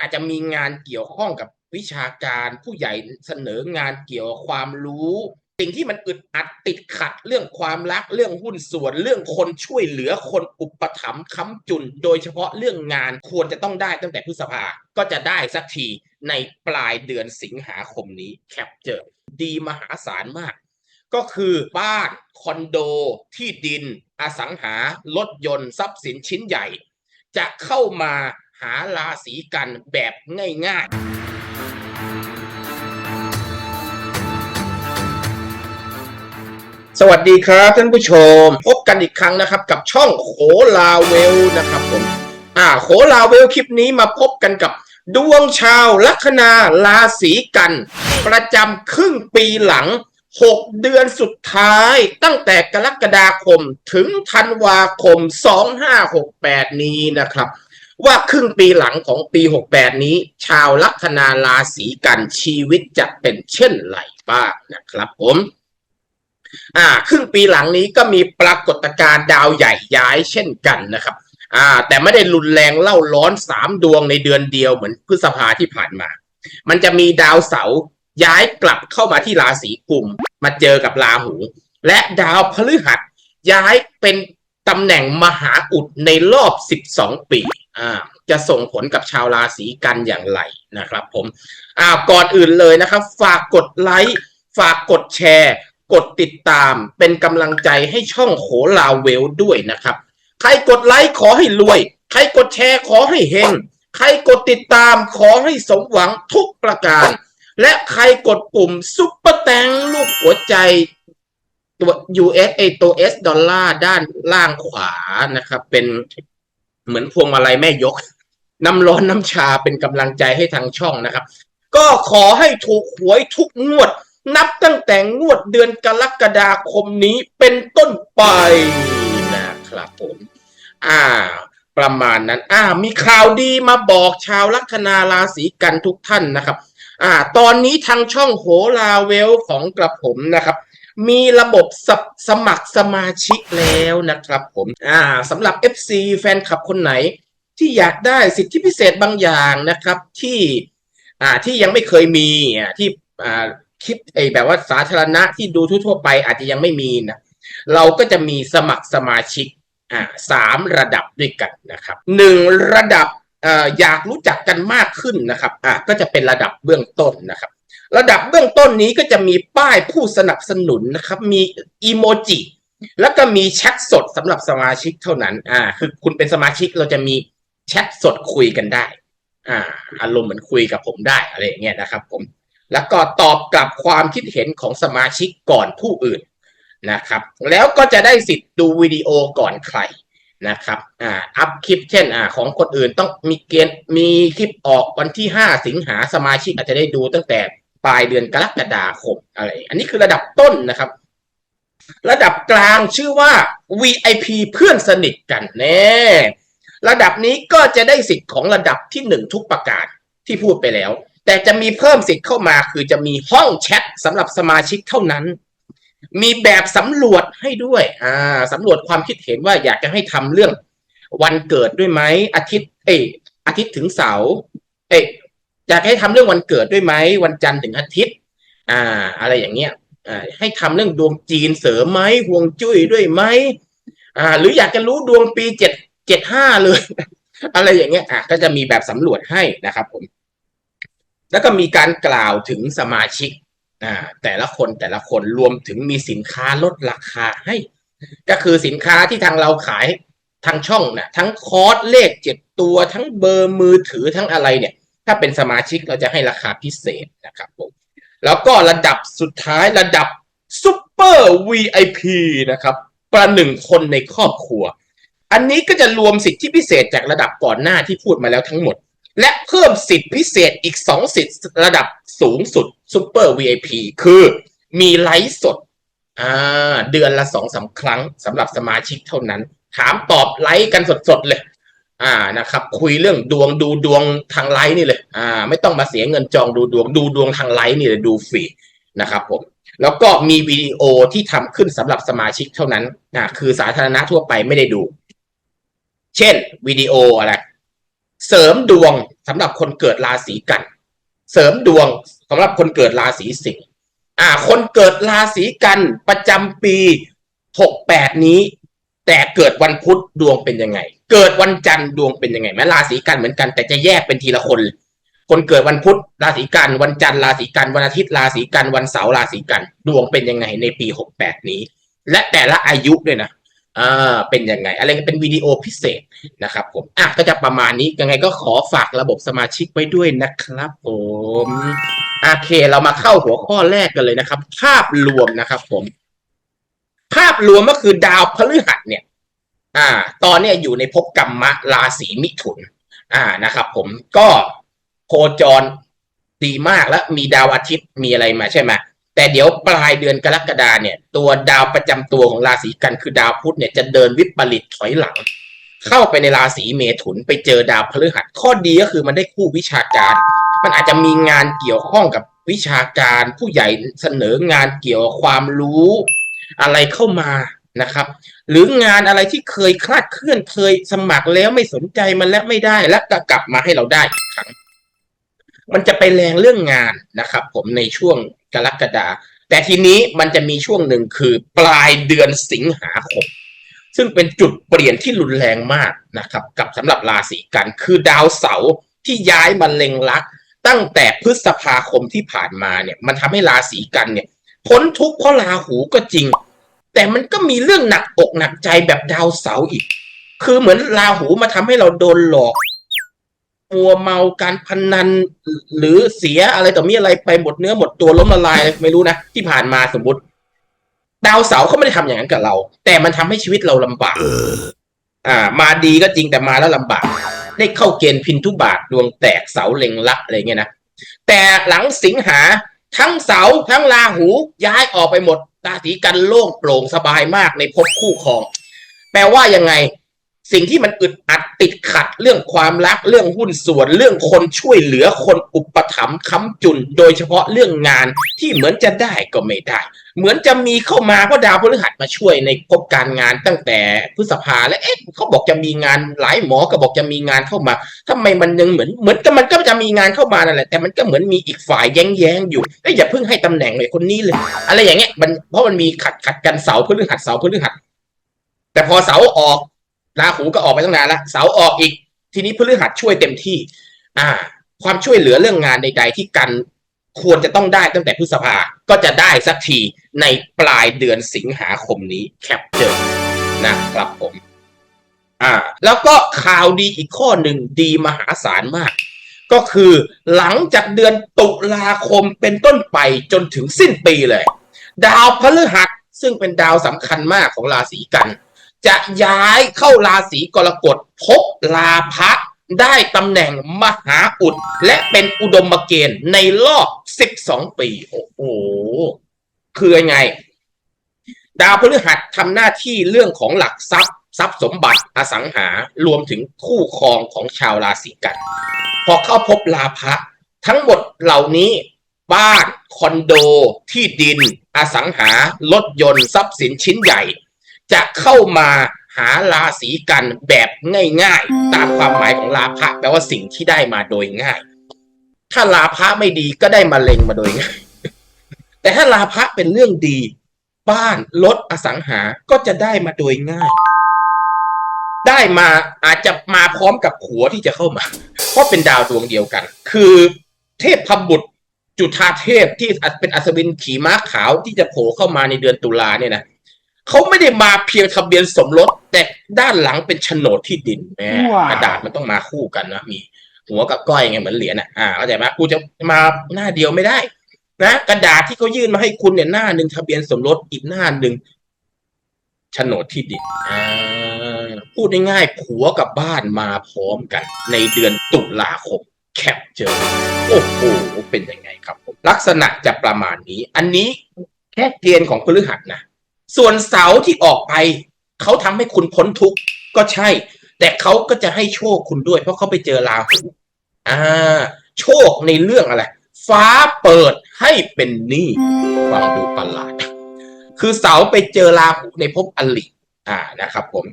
อาจจะมีงานเกี่ยวข้องกับวิชาการผู้ใหญ่เสนองานเกี่ยวความรู้สิ่งที่มันอึดอัดติดขัดเรื่องความรักเรื่องหุ้นส่วนเรื่องคนช่วยเหลือคนอุปถัมภ์ค้ำจุน โดยเฉพาะเรื่องงานควรจะต้องได้ตั้งแต่พฤษภาก็จะได้สักทีในปลายเดือนสิงหาคมนี้แคปเจอร์ดีมหาศาลมาก ก็คือบ้านคอนโด ที่ดิน อสังหารถยนต์ ทรัพย์สินชิ้นใหญ่ จะเข้ามา หาราศีกันแบบง่ายๆสวัสดีครับท่านผู้ชม พบกันอีกครั้งนะครับกับช่องโขลาเวลนะครับผมอ่าโขลาเวลคลิปนี้มาพบกันกับดวงชาวลัคนาราศีกัน ประจำครึ่งปีหลัง 6 เดือนสุดท้ายตั้งแต่กรกฎาคมถึงธันวาคม 2568 นี้นะครับ ว่าครึ่งปีหลังของปี 68 นี้ ชาวลัคนาราศีกันชีวิตจะเป็นเช่นไรบ้างนะครับผมอ่าครึ่งปีหลังนี้ก็มีปรากฏการณ์ดาวใหญ่ย้ายเช่นกันนะครับอ่าแต่ไม่ได้รุนแรงเล่าร้อนสามดวงในเดือนเดียวเหมือนพฤษภาที่ผ่านมา มันจะมีดาวเสาร์ย้ายกลับเข้ามาที่ราศีกุมมาเจอกับราหู และดาวพฤหัสย้ายเป็นตำแหน่งมหาอุดในรอบ 12 ปี จะส่งผลกับชาวราศีกันอย่างไรนะครับผมอ่าก่อนอื่นเลยนะครับ ฝากกดไลค์ฝากกดแชร์ กดติดตามเป็นกำลังใจให้ช่องโขลาเวลด้วยนะครับ ใครกดไลค์ขอให้รวย ใครกดแชร์ขอให้เฮงใครกดติดตามขอให้สมหวังทุกประการ และใครกดปุ่มซุปเปอร์แตงรูปหัวใจตัว US ไอตัว S ดอลลาร์ด้านล่างขวานะครับ เป็น เหมือนพวงมาลัยแม่ยก น้ำร้อนน้ำชาเป็นกำลังใจให้ทางช่องนะครับ ก็ขอให้ถูกหวยทุกงวด นับตั้งแต่งวดเดือนกรกฎาคมนี้เป็นต้นไปนะครับผม อ่า ประมาณนั้น อ่า มีข่าวดีมาบอกชาวลัคนาราศีกันทุกท่านนะครับ อ่า ตอนนี้ทางช่องโหราเวลของกระผมนะครับ มีระบบสสมัครสมาชิกแล้วนะครับผมอ่าสำหรับ FC แฟนคลับคนไหน ที่อยากได้สิทธิพิเศษบางอย่างนะครับที่อ่าที่ยังไม่เคยมีอ่าที่อ่าคลิปไอแบบว่าสาธารณะที่ดูทั่วๆไปอาจจะยังไม่มีนะเราก็จะมีสมัครสมาชิกอ่าสามระดับด้วยกันนะครับหนึ่งระดับอ่ออยากรู้จักกันมากขึ้นนะครับอ่าก็จะเป็นระดับเบื้องต้นนะครับ ระดับเบื้องต้นนี้ก็จะมีป้ายผู้สนับสนุนนะครับ มีอีโมจิแล้วก็มีแชทสดสำหรับสมาชิกเท่านั้น อ่า คือคุณเป็นสมาชิกเราจะมีแชทสดคุยกันได้ อ่า อารมณ์เหมือนคุยกับผมได้อะไรอย่างเงี้ยนะครับ ผม แล้วก็ตอบกลับความคิดเห็นของสมาชิกก่อนผู้อื่นนะครับ แล้วก็จะได้สิทธิ์ดูวิดีโอก่อนใครนะครับ อ่า อัพคลิปเช่น อ่า ของคนอื่นต้องมีเกณฑ์มีคลิปออกวันที่ 5 สิงหาสมาชิกอาจจะได้ดูตั้งแต่ ปลายเดือนกรกฎาคมอะไร อันนี้คือระดับต้นนะครับ ระดับกลางชื่อว่า VIP เพื่อนสนิทกันแน่ระดับนี้ก็จะได้สิทธิ์ของระดับที่หนึ่งทุกประการที่พูดไปแล้ว แต่จะมีเพิ่มสิทธิ์เข้ามาคือจะมีห้องแชทสำหรับสมาชิกเท่านั้น มีแบบสำรวจให้ด้วยอ่าสำรวจความคิดเห็นว่าอยากจะให้ทำเรื่องวันเกิดด้วยไหมอาทิตย์ เอยอาทิตย์ถึงเสาร์เอย อยากให้ทำเรื่องวันเกิดด้วยไหมวันจันทร์ถึงอาทิตย์ อ่า อะไรอย่างเงี้ยอ่าให้ทำเรื่องดวงจีนเสริมไหมห่วงจุ้ยด้วยไหมอ่า หรืออยากจะรู้ดวงปีเจ็ดเจ็ดห้าเลย อะไรอย่างเงี้ยอะก็จะมีแบบสำรวจให้นะครับผม แล้วก็มีการกล่าวถึงสมาชิกอ่าแต่ละคนแต่ละคนรวมถึงมีสินค้าลดราคาให้ ก็คือสินค้าที่ทางเราขายทางช่องนะทั้งคอร์สเลขเจ็ดตัวทั้งเบอร์มือถือทั้งอะไรเนี่ย ถ้าเป็นสมาชิกเราจะให้ราคาพิเศษนะครับผมแล้วก็ระดับสุดท้ายระดับซูเปอร์ VIP นะครับ ประหนึ่งคนในครอบครัว อันนี้ก็จะรวมสิทธิพิเศษจากระดับก่อนหน้าที่พูดมาแล้วทั้งหมด และเพิ่มสิทธิพิเศษอีก 2 สิทธิระดับสูงสุดซูเปอร์ VIP คือมีไลฟ์สดอ่าเดือนละสองสาครั้งสำหรับสมาชิกเท่านั้น ถามตอบไลฟ์กันสดๆเลย อ่านะครับคุยเรื่องดวงดูดวงทางไลฟ์นี่เลยอ่าไม่ต้องมาเสียเงินจองดูดวงดูดวงทางไลฟ์นี่เลยดูฟรีนะครับผมแล้วก็มีวิดีโอที่ทำขึ้นสำหรับสมาชิกเท่านั้นอ่าคือสาธารณะทั่วไปไม่ได้ดู เช่นวิดีโออะไร เสริมดวงสำหรับคนเกิดราศีกัน เสริมดวงสำหรับคนเกิดราศีสิงห์อ่า คนเกิดราศีกันประจำปีหกแปดนี้ แต่เกิดวันพุธดวงเป็นยังไง เกิดวันจันทร์ดวงเป็นยังไงแม้ราศีกันเหมือนกันแต่จะแยกเป็นทีละคน คนเกิดวันพุธราศีกัน วันจันทร์ราศีกัน วันอาทิตย์ราศีกัน วันเสาร์ราศีกัน ดวงเป็นยังไงในปีหกแปดนี้ และแต่ละอายุด้วยนะอ่าเป็นยังไง อะไรก็เป็นวิดีโอพิเศษนะครับผมอะก็จะประมาณนี้ยังไงก็ขอฝากระบบสมาชิกไว้ด้วยนะครับผมโอเคเรามาเข้าหัวข้อแรกกันเลยนะครับ ภาพรวมนะครับผม ภาพรวมก็คือดาวพฤหัสเนี่ย อ่า ตอนเนี้ยอยู่ในภพกรรมะราศีมิถุน อ่านะครับ ผมก็โคจรดีมากแล้วมีดาวอาทิตย์มีอะไรมาใช่ไหมแต่เดี๋ยวปลายเดือนกรกฎาเนี่ย ตัวดาวประจำตัวของราศีกันคือดาวพุธเนี่ยจะเดินวิปริตถอยหลัง เข้าไปในราศีเมถุนไปเจอดาวพฤหัสข้อดีก็คือมันได้คู่วิชาการ มันอาจจะมีงานเกี่ยวข้องกับวิชาการผู้ใหญ่เสนองานเกี่ยวความรู้ อะไรเข้ามานะครับ หรืองานอะไรที่เคยคลาดเคลื่อนเคยสมัครแล้วไม่สนใจมันและไม่ได้แล้วก็กลับมาให้เราได้อีกครั้ง มันจะไปแรงเรื่องงานนะครับ ผมในช่วงกรกฎาแต่ทีนี้มันจะมีช่วงหนึ่งคือปลายเดือนสิงหาคมซึ่งเป็นจุดเปลี่ยนที่รุนแรงมากนะครับ กับสำหรับราศีกัน คือดาวเสาร์ที่ย้ายมาเล็งลัก ตั้งแต่พฤษภาคมที่ผ่านมาเนี่ย มันทำให้ราศีกันเนี่ย พ้นทุกข์เพราะราหูก็จริง แต่มันก็มีเรื่องหนักอกหนักใจแบบดาวเสาอีก คือเหมือนราหูมาทำให้เราโดนหลอกมัวเมาการพนันหรือเสียอะไรต่อมีอะไรไปหมดเนื้อหมดตัวล้มละลายไม่รู้นะที่ผ่านมาสมมติ ดาวเสาเขาไม่ได้ทำอย่างนั้นกับเรา แต่มันทำให้ชีวิตเราลำบากอ่า มาดีก็จริงแต่มาแล้วลำบาก ได้เข้าเกณฑ์พินทุบาทดวงแตกเสาเล็งลักอะไรเงี้ยนะแต่หลังสิงหา ทั้งเสาทั้งราหูย้ายออกไปหมดราศีกันโล่งโปร่งสบายมากในภพคู่ครอง แปลว่ายังไง สิ่งที่มันอึดอัดติดขัดเรื่องความรักเรื่องหุ้นส่วน เรื่องคนช่วยเหลือคนอุปถัมภ์ค้ำจุน โดยเฉพาะเรื่องงานที่เหมือนจะได้ก็ไม่ได้ เหมือนจะมีเข้ามาเพราะดาวพฤหัสมาช่วยในภพการงานตั้งแต่พฤษภาและเอ๊ะเขาบอกจะมีงานหลายหมอก็บอกจะมีงานเข้ามาทำไมมันยังเหมือนเหมือนกับมันก็จะมีงานเข้ามานั่นแหละแต่มันก็เหมือนมีอีกฝ่ายแย้งแย้งอยู่เอ้ยอย่าเพิ่งให้ตำแหน่งเลยคนนี้เลย อะไรอย่างเงี้ยมันเพราะมันมีขัดขัดกันเสาพฤหัสเสาพฤหัสแต่พอเสาออก ราหูก็ออกไปตั้งนานละเสาออกอีก ทีนี้พฤหัสช่วยเต็มที่ อ่า ความช่วยเหลือเรื่องงานใด ๆ ที่กันควรจะต้องได้ตั้งแต่พฤษภา ก็จะได้สักทีในปลายเดือนสิงหาคมนี้แคปเจอร์นะครับผม อ่า แล้วก็ข่าวดีอีกข้อหนึ่งดีมหาศาลมาก ก็คือหลังจากเดือนตุลาคมเป็นต้นไปจนถึงสิ้นปีเลย ดาวพฤหัสซึ่งเป็นดาวสำคัญมากของราศีกัน จะย้ายเข้าราศีกรกฎพบลาภะได้ตำแหน่งมหาอุด และเป็นอุดมเกณฑ์ในรอบ 12 ปี โอ้โห คือยังไง ดาวพฤหัสทำหน้าที่เรื่องของหลักทรัพย์ ทรัพย์สมบัติอสังหารวมถึงคู่ครองของชาวราศีกัน พอเข้าพบลาภะทั้งหมดเหล่านี้ บ้าน คอนโด ที่ดิน อสังหารถยนต์ ทรัพย์สินชิ้นใหญ่ จะเข้ามาหาราศีกันแบบง่ายๆ ตามความหมายของลาภะแปลว่าสิ่งที่ได้มาโดยง่าย ถ้าลาภะไม่ดีก็ได้มาเล็งมาโดยง่าย แต่ถ้าลาภะเป็นเรื่องดี บ้านรถอสังหาก็จะได้มาโดยง่าย ได้มาอาจจะมาพร้อมกับขัวที่จะเข้ามา เพราะเป็นดาวดวงเดียวกัน คือเทพพบุตรจุฑาเทพที่เป็นอัศวินขี่ม้าขาวที่จะโผล่เข้ามาในเดือนตุลาเนี่ยนะ เขาไม่ได้มาเพียงทะเบียนสมรส แต่ด้านหลังเป็นโฉนดที่ดินแหมว้าวกระดาษมันต้องมาคู่กันนะมี หัวกับก้อยไงเหมือนเหรียญอะอ่าเข้าใจไหมกูจะมาหน้าเดียวไม่ได้ นะกระดาษที่เขายื่นมาให้คุณเนี่ยหน้าหนึ่งทะเบียนสมรสอีกหน้าหนึ่งโฉนดที่ดินอ่าพูดง่ายๆผัวกับบ้านมาพร้อมกัน ในเดือนตุลาคมแคปเจอโอ้โหเป็นยังไงครับผมลักษณะจะประมาณนี้ อันนี้แค่เกณฑ์ของพฤหัสนะ ส่วนเสาที่ออกไป เขาทำให้คุณพ้นทุกข์ก็ใช่ แต่เขาก็จะให้โชคคุณด้วย เพราะเขาไปเจอราหูอ่า โชคในเรื่องอะไร ฟ้าเปิดให้เป็นหนี้ฟังดูประหลาด คือเสาไปเจอราหูในภพอลิอ่านะครับ ผม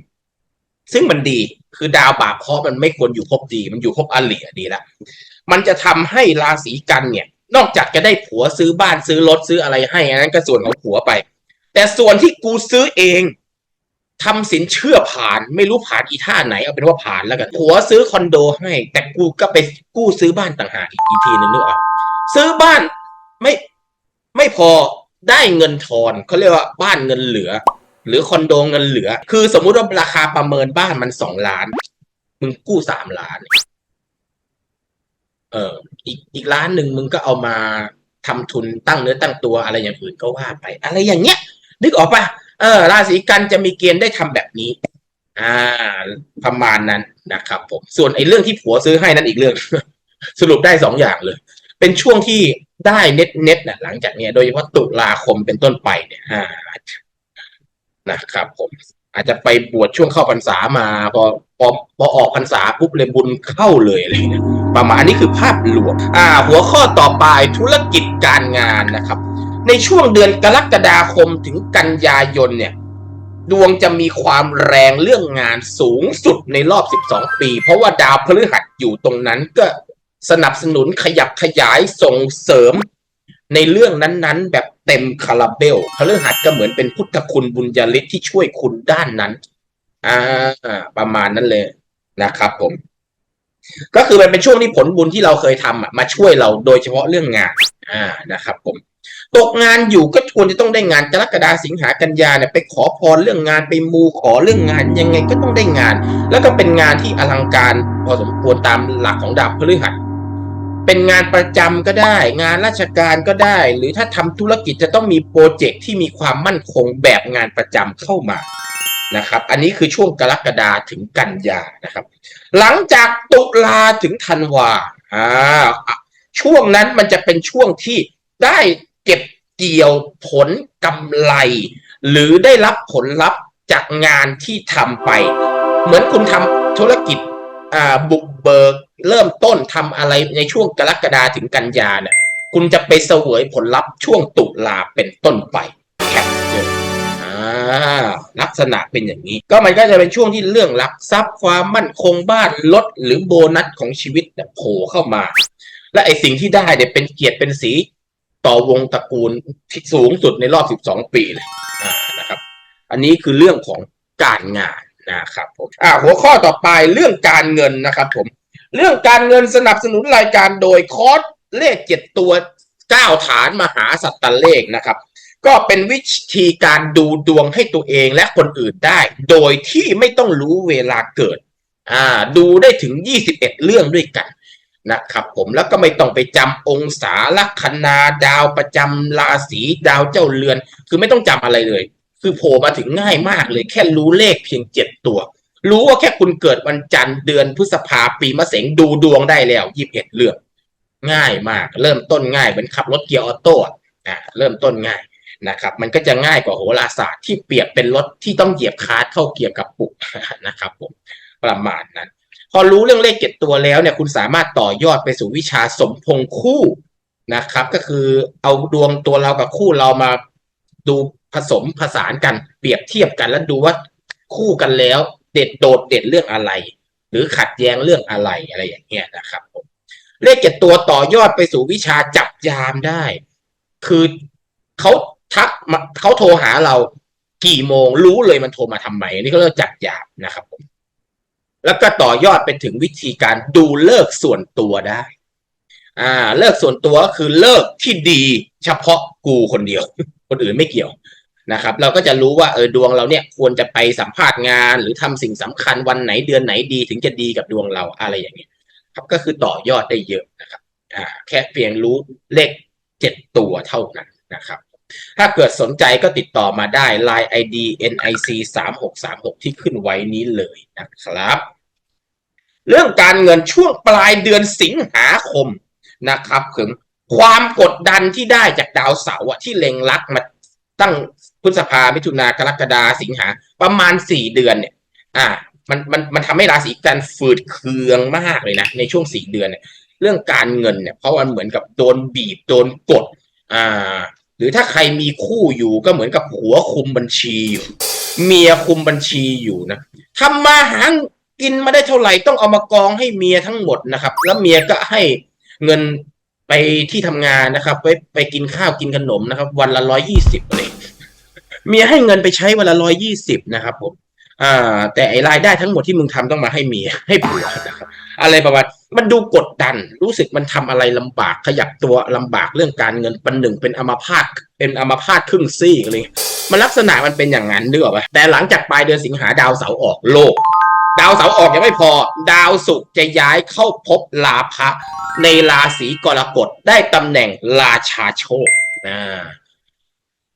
ซึ่งมันดีคือดาวบาปเคราะห์มันไม่ควรอยู่ภพดี มันอยู่ภพอลิดีละมันจะทำให้ราศีกันเนี่ย นอกจากจะได้ผัวซื้อบ้านซื้อรถซื้ออะไรให้อันนั้นก็ส่วนของผัวไป แต่ส่วนที่กูซื้อเองทำสินเชื่อผ่านไม่รู้ผ่านอีท่าไหนเอาเป็นว่าผ่านแล้วกันผัวซื้อคอนโดให้ แต่กูก็ไปกู้ซื้อบ้านต่างหากอีกทีนึงนึกออกซื้อบ้านไม่ไม่พอได้เงินทอนเขาเรียกว่าบ้านเงินเหลือ หรือคอนโดเงินเหลือ คือสมมุติว่าราคาประเมินบ้านมันสองล้าน มึงกู้สามล้าน เอออีกอีกล้านหนึ่งมึงก็เอามาทำทุนตั้งเนื้อตั้งตัวอะไรอย่างอื่นก็ว่าไป อะไรอย่างเงี้ย นึกออกปะเออ ราศีกันจะมีเกณฑ์ได้ทำแบบนี้ อ่า ประมาณนั้นนะครับผม ส่วนไอ้เรื่องที่ผัวซื้อให้นั่นอีกเรื่อง สรุปได้สองอย่างเลย เป็นช่วงที่ได้เน็ตเน็ตนะหลังจากเนี้ยโดยเฉพาะตุลาคมเป็นต้นไปเนี่ยอ่านะครับผมอาจจะไปบวชช่วงเข้าพรรษามา พอพอพอออกพรรษาปุ๊บเลยบุญเข้าเลยอะไรเนี่ยประมาณนี้คือภาพรวมอ่า หัวข้อต่อไปธุรกิจการงานนะครับ ในช่วงเดือนกรกฎาคมถึงกันยายนเนี่ย ดวงจะมีความแรงเรื่องงานสูงสุดในรอบ 12 ปี เพราะว่าดาวพฤหัสอยู่ตรงนั้นก็สนับสนุนขยับขยายส่งเสริมในเรื่องนั้นๆ แบบเต็มคาราเบลพฤหัสก็เหมือนเป็นพุทธคุณบุญญาฤทธิ์ที่ช่วยคุณด้านนั้น อ่า ประมาณนั้นเลยนะครับผม ก็คือมันเป็นช่วงที่ผลบุญที่เราเคยทำมาช่วยเราโดยเฉพาะเรื่องงาน อ่านะครับผม ตกงานอยู่ก็ควรจะต้องได้งานกรกฎาสิงหากันยาเนี่ยไปขอพรเรื่องงานไปมูขอเรื่องงานยังไงก็ต้องได้งาน แล้วก็เป็นงานที่อลังการพอสมควรตามหลักของดาวพฤหัสเป็นงานประจำก็ได้ งานราชการก็ได้ หรือถ้าทำธุรกิจจะต้องมีโปรเจกต์ที่มีความมั่นคงแบบงานประจำเข้ามานะครับ อันนี้คือช่วงกรกฎาถึงกันยานะครับ หลังจากตุลาถึงธันวาอ่าช่วงนั้นมันจะเป็นช่วงที่ได้ เก็บเกี่ยวผลกำไร หรือได้รับผลลัพธ์จากงานที่ทำไป เหมือนคุณทำธุรกิจอ่าบุกเบิกเริ่มต้นทำอะไรในช่วงกรกฎาถึงกันยาเนี่ยคุณจะไปเสวยผลลัพธ์ช่วงตุลาเป็นต้นไปแคปเจออ่าลักษณะเป็นอย่างนี้ ก็มันก็จะเป็นช่วงที่เรื่องหลักทรัพย์ความมั่นคงบ้านรถหรือโบนัสของชีวิตเนี่ยโผล่เข้ามา และไอสิ่งที่ได้เนี่ยเป็นเกียรติเป็นสี ต่อวงตระกูลที่สูงสุดในรอบ 12 ปีเลยนะครับ อันนี้คือเรื่องของการงานนะครับผมอ่าหัวข้อต่อไปเรื่องการเงินนะครับผม เรื่องการเงินสนับสนุนรายการโดยคอร์สเลขเจ็ดตัวเก้าฐานมหาสัตตเลขนะครับ ก็เป็นวิธีการดูดวงให้ตัวเองและคนอื่นได้ โดยที่ไม่ต้องรู้เวลาเกิด อ่า ดูได้ถึง 21 เรื่องด้วยกัน นะครับผมแล้วก็ไม่ต้องไปจำองศาลัคนาดาวประจำราศีดาวเจ้าเรือน คือไม่ต้องจำอะไรเลย คือโผล่มาถึงง่ายมากเลย แค่รู้เลขเพียงเจ็ดตัว รู้ว่าแค่คุณเกิดวันจันทร์เดือนพฤษภาปีมะเสงดูดวงได้แล้วยี่สิบเอ็ดเรื่องง่ายมาก เริ่มต้นง่ายเหมือนขับรถเกียร์ออโต้อ่าเริ่มต้นง่ายนะครับ มันก็จะง่ายกว่าโหราศาสตร์ที่เปรียบเป็นรถที่ต้องเหยียบคาร์ทเข้าเกียร์กับปุกนะครับผมประมาณนั้น อรู้เรื่องเลขเจ็ดตัวแล้วเนี่ยคุณสามารถต่อยอดไปสู่วิชาสมพงษ์คู่นะครับ ก็คือเอาดวงตัวเรากับคู่เรามาดูผสมผสานกันเปรียบเทียบกันแล้วดูว่าคู่กันแล้ว เด็ดโดดเด่นเรื่องอะไร หรือขัดแย้งเรื่องอะไรอะไรอย่างเงี้ยนะครับผมเลขเจ็ดตัวต่อยอดไปสู่วิชาจับยามได้ คือเขาทักมาเขาโทรหาเรากี่โมงรู้เลยมันโทรมาทำไมอันนี่เขาเรียกว่าจับยามนะครับผม แล้วก็ต่อยอดไปถึงวิธีการดูเลิกส่วนตัวได้ อ่า เลิกส่วนตัวก็คือเลิกที่ดีเฉพาะกูคนเดียว คนอื่นไม่เกี่ยวนะครับ เราก็จะรู้ว่าเออดวงเราเนี่ยควรจะไปสัมภาษณ์งาน หรือทำสิ่งสำคัญวันไหนเดือนไหนดีถึงจะดีกับดวงเราอะไรอย่างเงี้ยครับก็คือต่อยอดได้เยอะนะครับ อ่า แค่เพียงรู้เลขเจ็ดตัวเท่านั้นนะครับ ถ้าเกิดสนใจก็ติดต่อมาได้ Line ID NIC 3 6 3 6ที่ขึ้นไว้นี้เลยนะครับ เรื่องการเงินช่วงปลายเดือนสิงหาคมนะครับคือความกดดันที่ได้จากดาวเสาร์ที่เล็งลักมาตั้งพฤษภามิถุนากรกฎาสิงหาประมาณสี่เดือนเนี่ย อ่า มันมันมันทำให้ราศีกันฝืดเคืองมากเลยนะในช่วงสี่เดือนเนี่ย เรื่องการเงินเนี่ยเพราะมันเหมือนกับโดนบีบโดนกด อ่า หรือถ้าใครมีคู่อยู่ก็เหมือนกับหัวคุมบัญชีอยู่ เมียคุมบัญชีอยู่นะทำมาหากินมาได้เท่าไหร่ต้องเอามากองให้เมียทั้งหมดนะครับ แล้วเมียก็ให้เงินไปที่ทำงานนะครับ ไปไปกินข้าวกินขนมนะครับ วันละร้อยยี่สิบเลยเมียให้เงินไปใช้วันละร้อยยี่สิบนะครับผม อ่า แต่ไอรายได้ทั้งหมดที่มึงทำต้องมาให้เมียให้ผัวอะไรประมาณมันดูกดดัน รู้สึกมันทำอะไรลำบากขยับตัวลำบากเรื่องการเงินปันหนึ่งเป็นอัมพาตเป็นอัมพาตครึ่งซี่อะไรมันลักษณะมันเป็นอย่างนั้นนึกออกปะแต่หลังจากปลายเดือนสิงหาดาวเสาร์ออกโลก ดาวเสาร์ออกยังไม่พอ ดาวศุกร์จะย้ายเข้าพบลาภะในราศีกรกฎได้ตำแหน่งราชาโชคอ่า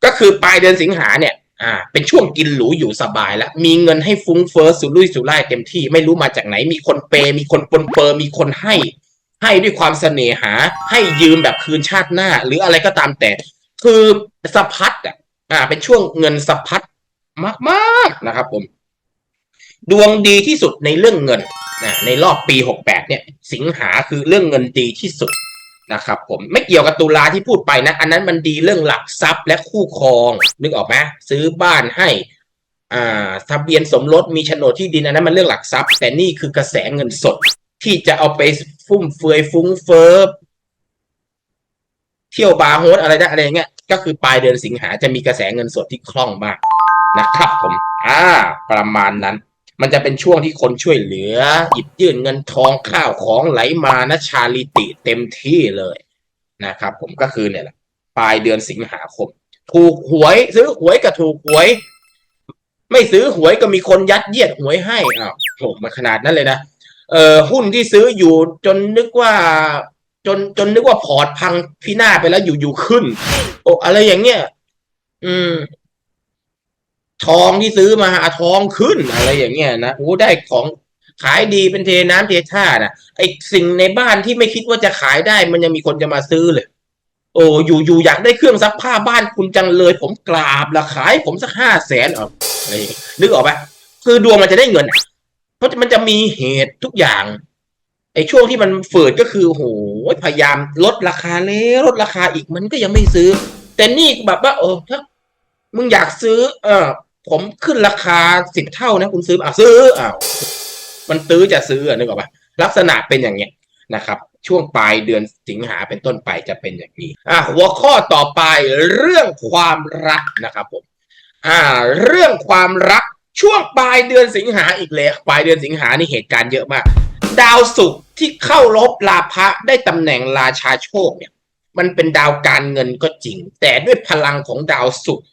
ก็คือปลายเดือนสิงหาเนี่ย อ่า เป็นช่วงกินหรูอยู่สบายแล้ว มีเงินให้ฟุ้งเฟ้อสุรุ่ยสุร่ายเต็มที่ไม่รู้มาจากไหน มีคนเปย์มีคนปนเปอร์มีคนให้ ให้ด้วยความเสน่หา ให้ยืมแบบคืนชาติหน้า หรืออะไรก็ตามแต่ คือสะพัดอะอ่า เป็นช่วงเงินสะพัดมากๆนะครับ ผม ดวงดีที่สุดในเรื่องเงินนะในรอบปี 68 เนี่ย สิงหาคือเรื่องเงินดีที่สุด นะครับผมไม่เกี่ยวกับตุลาที่พูดไปนะ อันนั้นมันดีเรื่องหลักทรัพย์และคู่ครอง นึกออกไหมซื้อบ้านให้อ่าทะเบียนสมรสมีโฉนดที่ดินอันนั้นมันเรื่องหลักทรัพย์ แต่นี่คือกระแสเงินสด ที่จะเอาไปฟุ่มเฟือยฟุ้งเฟ้อเที่ยวบาร์โฮสอะไรได้อะไรเงี้ยก็คือปลายเดือนสิงหาจะมีกระแสเงินสดที่คล่องมากนะครับผม อ่า ประมาณนั้น มันจะเป็นช่วงที่คนช่วยเหลือ หยิบยื่นเงินทองข้าวของไหลมานะชาลิติเต็มที่เลยนะครับ ผมก็คือเนี่ยแหละปลายเดือนสิงหาคม ถูกหวย ซื้อหวยกับถูกหวย ไม่ซื้อหวยก็มีคนยัดเยียดหวยให้อ้าวโหมันขนาดนั้นเลยนะเอ่อหุ้นที่ซื้ออยู่จนนึกว่าจนจนนึกว่าพอร์ตพังพินาศไปแล้วอยู่อยู่ขึ้นโอ้อะไรอย่างเงี้ย อืม ทองที่ซื้อมาอทองขึ้นอะไรอย่างเงี้ยนะโอ้ได้ของขายดีเป็นเทน้ำเทท่านะไอสิ่งในบ้านที่ไม่คิดว่าจะขายได้ มันยังมีคนจะมาซื้อเลย โอ้อยู่อยู่อยากได้เครื่องซักผ้าบ้านคุณจังเลย ผมกราบละขายผมสักห้าแสนเอาอะไรนึกออกปะคือดวงมันจะได้เงิน เพราะมันจะมีเหตุทุกอย่างไอช่วงที่มันฝืดก็คือโหพยายามลดราคาแล้วลดราคาอีกมันก็ยังไม่ซื้อ แต่นี่แบบว่าเออถ้ามึงอยากซื้อ เออ ผมขึ้นราคาสิบเท่านะคุณซื้ออะซื้ออ้าวมันตื้อจะซื้ออะนึกออกปะลักษณะเป็นอย่างเงี้ยนะครับ ช่วงปลายเดือนสิงหาเป็นต้นไปจะเป็นอย่างนี้อะหัวข้อต่อไปเรื่องความรักนะครับผมอ่า เรื่องความรักช่วงปลายเดือนสิงหาอีกแล้วปลายเดือนสิงหานี่เหตุการณ์เยอะมาก ดาวศุกร์ที่เข้าลบลาภะได้ตำแหน่งราชาโชคเนี่ย มันเป็นดาวการเงินก็จริง แต่ด้วยพลังของดาวศุกร์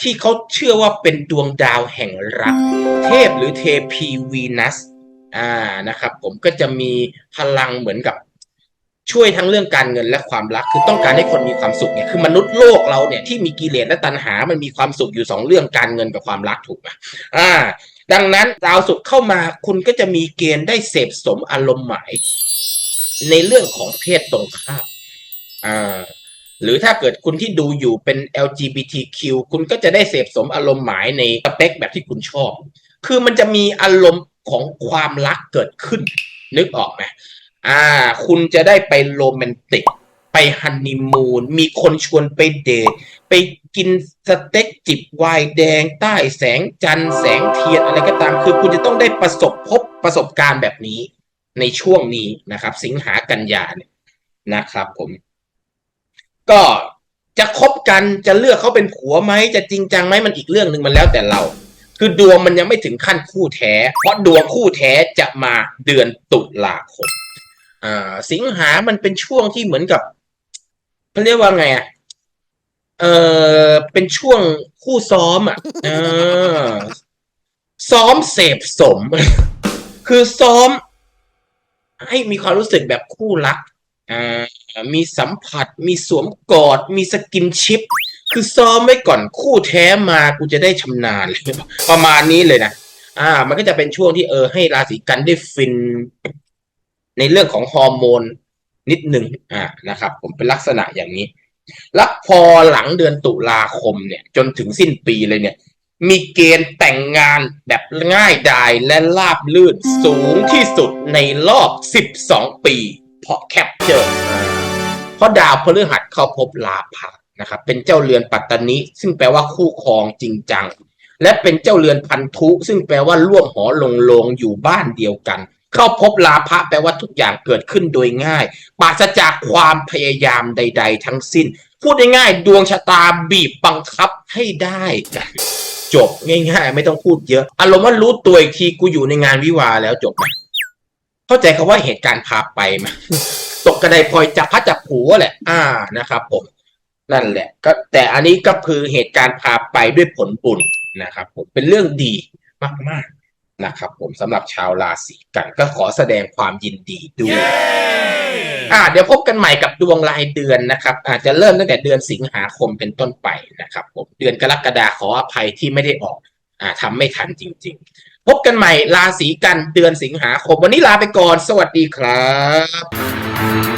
ที่เขาเชื่อว่าเป็นดวงดาวแห่งรัก เทพหรือเทพีวีนัสอ่านะครับ ผมก็จะมีพลังเหมือนกับช่วยทั้งเรื่องการเงินและความรัก คือต้องการให้คนมีความสุขเนี่ยคือมนุษย์โลกเราเนี่ยที่มีกิเลสและตัณหา มันมีความสุขอยู่สองเรื่องการเงินกับความรักถูกไหมอ่า ดังนั้นดาวศุกร์เข้ามาคุณก็จะมีเกณฑ์ได้เสพสมอารมณ์หมาย ในเรื่องของเพศตรงข้ามอ่า หรือถ้าเกิดคุณที่ดูอยู่เป็น LGBTQ คุณก็จะได้เสพสมอารมณ์หมายในสเปคแบบที่คุณชอบ คือมันจะมีอารมณ์ของความรักเกิดขึ้น นึกออกไหมอ่า คุณจะได้ไปโรแมนติก ไปฮันนีมูน มีคนชวนไปเดท ไปกินสเต็กจิบไวน์แดง ใต้แสงจันทร์แสงเทียนอะไรก็ตาม คือคุณจะต้องได้ประสบพบประสบการณ์แบบนี้ ในช่วงนี้นะครับ สิงหากันยาเนี่ยนะครับผม ก็จะคบกันจะเลือกเขาเป็นผัวไหมจะจริงจังไหมมันอีกเรื่องหนึ่งมันแล้วแต่เรา คือดวงมันยังไม่ถึงขั้นคู่แท้ เพราะดวงคู่แท้จะมาเดือนตุลาคมอ่าสิงหามันเป็นช่วงที่เหมือนกับเขาเรียกว่าไงอะเออเป็นช่วงคู่ซ้อมอะเออซ้อมเสพสม คือซ้อม ให้มีความรู้สึกแบบคู่รัก มีสัมผัส มีสวมกอด มีสกินชิป คือซ้อมไว้ก่อนคู่แท้มากูจะได้ชำนาญเลยประมาณนี้เลยนะ อ่า มันก็จะเป็นช่วงที่เออให้ราศีกันได้ฟิน ในเรื่องของฮอร์โมนนิดหนึ่งอ่านะครับ ผมเป็นลักษณะอย่างนี้ แล้วพอหลังเดือนตุลาคมเนี่ย จนถึงสิ้นปีเลยเนี่ย มีเกณฑ์แต่งงานแบบง่ายดายและราบลื่นสูงที่สุดในรอบ 12 ปี เพราะแคปเจอร์เพราะดาวพฤหัสเข้าพบลาภะนะครับเป็นเจ้าเรือนปัตตานิซึ่งแปลว่าคู่ครองจริงจัง และเป็นเจ้าเรือนพันธุ ซึ่งแปลว่าร่วมหอลงโลงอยู่บ้านเดียวกัน เข้าพบลาภะแปลว่าทุกอย่างเกิดขึ้นโดยง่ายปราศจากความพยายามใด ๆ ทั้งสิ้น พูดง่ายๆดวงชะตาบีบบังคับให้ได้กันจบง่าย ๆ ไม่ต้องพูดเยอะอารมณ์ว่ารู้ตัวอีกทีกูอยู่ในงานวิวาแล้วจบไหม เข้าใจคาว่าเหตุการณ์พาไปไหมตกกระไดพลอยจับพัดจับผูแหละ อ่านะครับ ผม นั่นแหละ ก็แต่อันนี้ก็คือเหตุการณ์พาไปด้วยผลบุญนะครับ ผมเป็นเรื่องดีมากๆนะครับ ผมสำหรับชาวราศีกันก็ขอแสดงความยินดีด้วย อ่า เดี๋ยวพบกันใหม่กับดวงรายเดือนนะครับ อาจจะเริ่มตั้งแต่เดือนสิงหาคมเป็นต้นไปนะครับ ผมเดือนกรกฎาขออภัยที่ไม่ได้ออก อ่าทำไม่ทันจริง ๆ พบกันใหม่ราศีกันเดือนสิงหาคม วันนี้ลาไปก่อน สวัสดีครับ